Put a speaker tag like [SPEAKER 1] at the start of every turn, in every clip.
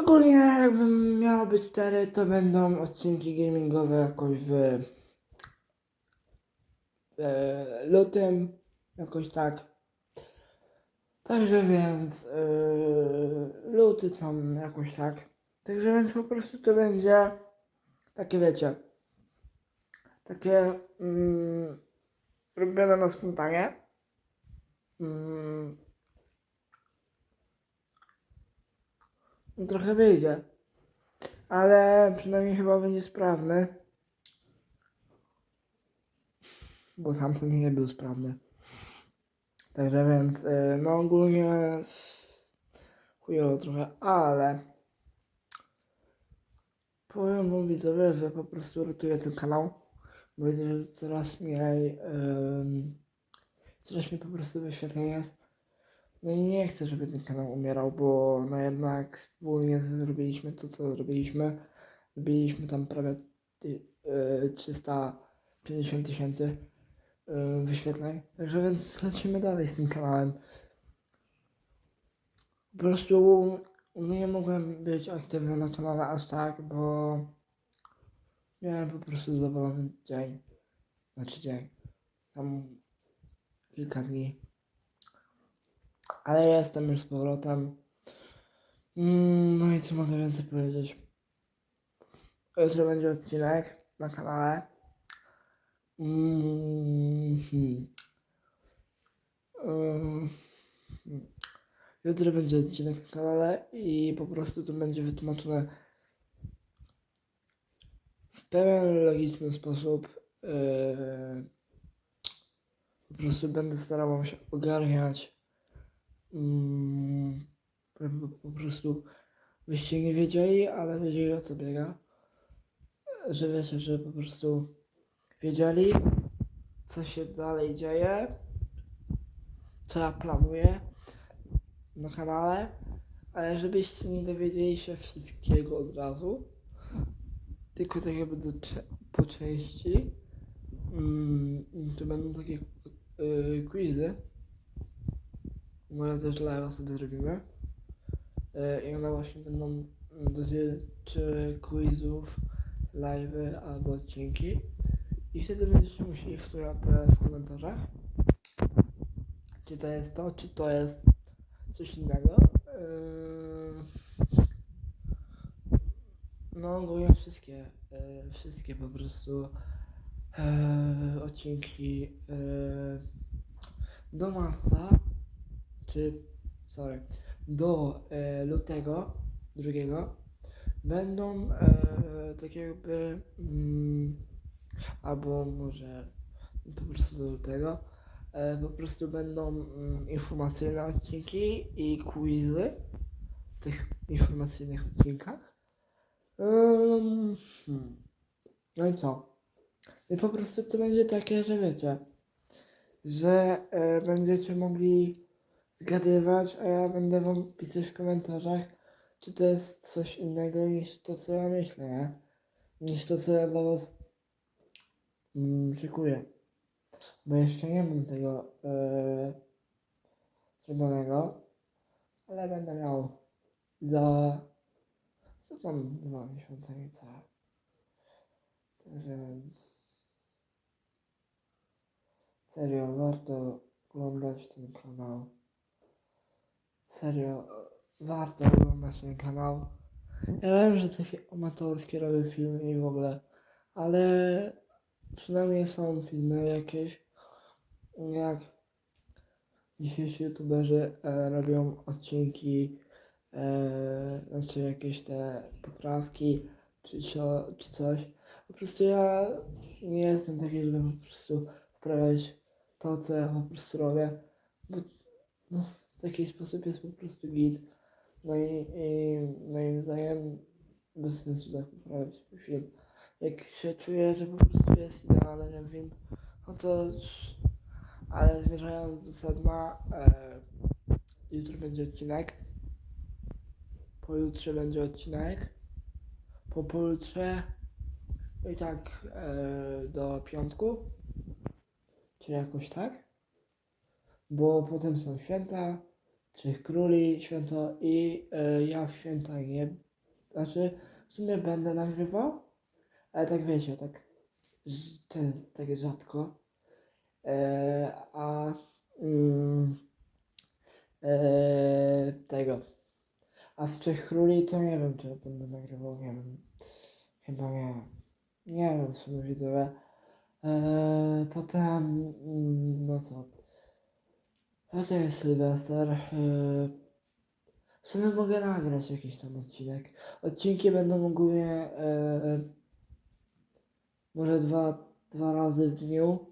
[SPEAKER 1] Ogólnie jakbym miał być cztery, to będą odcinki gamingowe jakoś w e, lutym, jakoś tak. Także więc e, luty tam jakoś tak. Także więc po prostu to będzie takie wiecie, takie mm, robione na spontanie. Mm, trochę wyjdzie, ale przynajmniej chyba będzie sprawny. Bo tamten nie był sprawny. Także więc, y, no ogólnie chujowo trochę, ale powiem wam widzowie, że po prostu ratuję ten kanał, bo widzę, że coraz mniej, coraz mniej po prostu wyświetleń jest. No i nie chcę, żeby ten kanał umierał, bo no jednak wspólnie zrobiliśmy to, co zrobiliśmy. Zbiliśmy tam prawie ty, y, 350 tysięcy y, wyświetleń. Także więc lecimy dalej z tym kanałem. Po prostu nie mogłem być aktywny na kanale aż tak, bo miałem po prostu zawalony dzień. Znaczy dzień. Tam kilka dni. Ale jestem już z powrotem. Mm, No i co mogę więcej powiedzieć? Jutro będzie odcinek na kanale. Mm, hmm. Mm, hmm. Jutro będzie odcinek na kanale i po prostu to będzie wytłumaczone w pełen logiczny sposób. Yy, po prostu będę starał się ogarniać. Mm, po, prostu byście nie wiedzieli, ale wiedzieli o co biega. Że wiecie, że po prostu wiedzieli, co się dalej dzieje, co ja planuję na kanale, ale żebyście nie dowiedzieli się wszystkiego od razu, tylko tak jakby do, po części. Mm, to będą takie yy, quizy. Może też live'a sobie zrobimy. Yy, I one właśnie będą dotyczy quizów, live'y albo odcinki. I wtedy będziecie musieli w które odpowiadać w komentarzach. Czy to jest to, czy to jest coś innego. Yy, No ogólnie wszystkie, yy, wszystkie po prostu odcinki do marca, czy sorry, do yy, lutego drugiego będą yy, tak jakby mm, albo może po prostu do lutego e, po prostu będą mm, informacyjne odcinki i quizy w tych informacyjnych odcinkach. Hmm. No i co? I po prostu to będzie takie, że wiecie, że e, będziecie mogli zgadywać, a ja będę wam pisać w komentarzach, czy to jest coś innego niż to, co ja myślę, nie? Niż to, co ja dla was mm, szykuję bo jeszcze nie mam tego e, zrobionego, ale będę miał za co tam dwa miesiące niecałe. Także serio warto oglądać ten kanał. Serio warto oglądać ten kanał. Ja wiem, że takie amatorskie robię filmy i w ogóle, ale przynajmniej są filmy jakieś, jak dzisiejsi youtuberzy e, robią odcinki, e, znaczy jakieś te poprawki, czy, cio, czy coś. Po prostu ja nie jestem taki, żeby po prostu wprawiać to, co ja po prostu robię, bo no, w taki sposób jest po prostu git. No i, i moim zdaniem bez sensu tak poprawiać film. Jak się czuję, że po prostu jest idealny ten film, no to... Ale zmierzając do sedna, e, jutro będzie odcinek, pojutrze będzie odcinek, po pojutrze. I tak e, do piątku, czy jakoś tak, bo potem są święta, Trzech Króli, święto i e, ja w święta nie Znaczy, w sumie będę nagrywał, ale tak wiecie, tak, ten, tak rzadko. E, a mm, e, tego. A z Trzech Króli to nie wiem, czy będę nagrywał, nie wiem. Chyba nie. Nie wiem, w sumie widzowie. E, potem, mm, no co. Potem jest Sylwester. E, w sumie mogę nagrać jakiś tam odcinek. Odcinki będą ogólnie e, może dwa, dwa razy w dniu.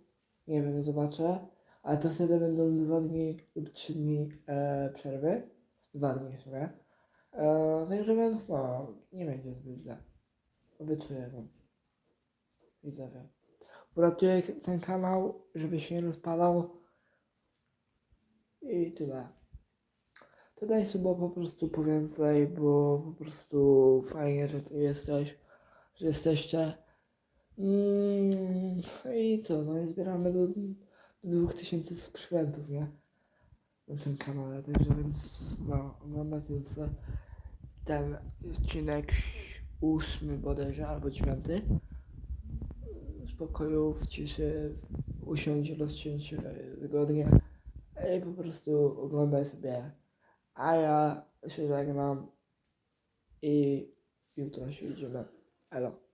[SPEAKER 1] Nie wiem, zobaczę. Ale to wtedy będą dwa dni lub trzy dni e, przerwy. Dwa dni w sumie. E, także więc no, nie będzie zbyt źle. Obiecuję wam. Widzowie. Uratuję ten kanał, żeby się nie rozpadał. I tyle. To daj suba po prostu po więcej, bo po prostu fajnie, że tu jesteś, że jesteście. Mm, no i co, no i zbieramy do, do 2000 subskrybentów, nie? Na tym kanale, także więc no, oglądajcie sobie ten odcinek ósmy bodajże, albo dziewiąty. W spokoju, w ciszy, usiądź, rozciąć się wygodnie i po prostu oglądaj sobie. A ja się żegnam i jutro się widzimy. Elo.